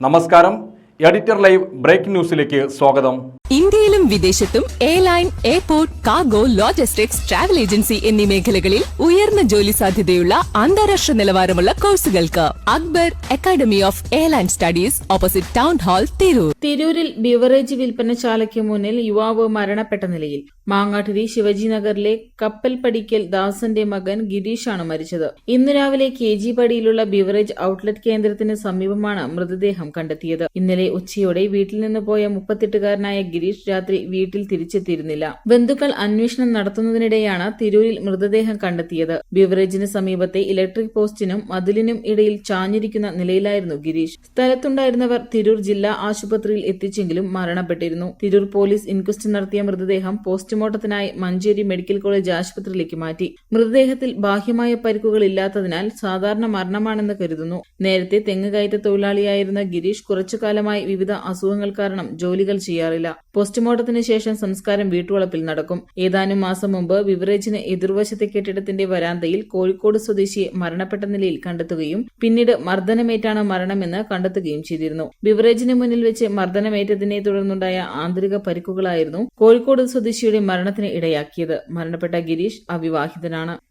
നമസ്കാരം editor live breaking ന്യൂസിലേക്ക് സ്വാഗതം. ഇന്ത്യയിലും വിദേശത്തും airline airport cargo logistics travel agency എന്നീ മേഖലകളിൽ ഉയർന്ന ജോലി സാധ്യതയുള്ള അന്താരാഷ്ട്ര നിലവാരമുള്ള കോഴ്സുകൾക്ക് Akbar academy of airline studies opposite town hall Tirur. തിരൂരിൽ ബിവറേജ് വിൽപ്പനശാലയ്ക്ക് മുന്നിൽ യുവാവ് മരണപ്പെട്ട നിലയിൽ. മാങ്ങാട്ടിരി ശിവജി നഗറിലെ കപ്പൽ പടിക്കൽ ദാസന്റെ മകൻ ഗിരീഷാണ് മരിച്ചത്. ഇന്ന് രാവിലെ കെ ജി പടിയിലുള്ള ബിവറേജ് ഔട്ട്ലെറ്റ് കേന്ദ്രത്തിന് സമീപമാണ് മൃതദേഹം കണ്ടെത്തിയത്. ഇന്നലെ ഉച്ചയോടെ വീട്ടിൽ നിന്ന് പോയ മുപ്പത്തെട്ടുകാരനായ ഗിരീഷ് രാത്രി വീട്ടിൽ തിരിച്ചെത്തിയിരുന്നില്ല. ബന്ധുക്കൾ അന്വേഷണം നടത്തുന്നതിനിടെയാണ് തിരൂരിൽ മൃതദേഹം കണ്ടെത്തിയത്. ബിവറേജിന് സമീപത്തെ ഇലക്ട്രിക് പോസ്റ്റിനും മതിലിനും ഇടയിൽ ചാഞ്ഞിരിക്കുന്ന നിലയിലായിരുന്നു ഗിരീഷ്. സ്ഥലത്തുണ്ടായിരുന്നവർ തിരൂർ ജില്ലാ ആശുപത്രിയിൽ എത്തിച്ചെങ്കിലും മരണപ്പെട്ടിരുന്നു. തിരൂർ പോലീസ് ഇൻക്വസ്റ്റ് നടത്തിയ മൃതദേഹം പോസ്റ്റ്മോർട്ടത്തിനായി മഞ്ചേരി മെഡിക്കൽ കോളേജ് ആശുപത്രിയിലേക്ക് മാറ്റി. മൃതദേഹത്തിൽ ബാഹ്യമായ പരിക്കുകൾ ഇല്ലാത്തതിനാൽ സാധാരണ മരണമാണെന്ന് കരുതുന്നു. നേരത്തെ തെങ്ങ് കയറ്റ തൊഴിലാളിയായിരുന്ന ഗിരീഷ് കുറച്ചുകാലമായി വിവിധ അസുഖങ്ങൾ കാരണം ജോലികൾ ചെയ്യാറില്ല. പോസ്റ്റ്മോർട്ടത്തിന് ശേഷം സംസ്കാരം വീട്ടുവളപ്പിൽ നടക്കും. ഏതാനും മാസം മുമ്പ് ബിവറേജിന് എതിർവശത്തെ കെട്ടിടത്തിന്റെ വരാന്തയിൽ കോഴിക്കോട് സ്വദേശിയെ മരണപ്പെട്ട നിലയിൽ കണ്ടെത്തുകയും പിന്നീട് മർദ്ദനമേറ്റാണ് മരണമെന്ന് കണ്ടെത്തുകയും ചെയ്തിരുന്നു. ബിവറേജിന് മുന്നിൽ വെച്ച് മർദ്ദനമേറ്റതിനെ തുടർന്നുണ്ടായ ആന്തരിക പരിക്കുകളായിരുന്നു കോഴിക്കോട് സ്വദേശിയുടെ മരണത്തിന് ഇടയാക്കിയത്. മരണപ്പെട്ട ഗിരീഷ് അവിവാഹിതനാണ്.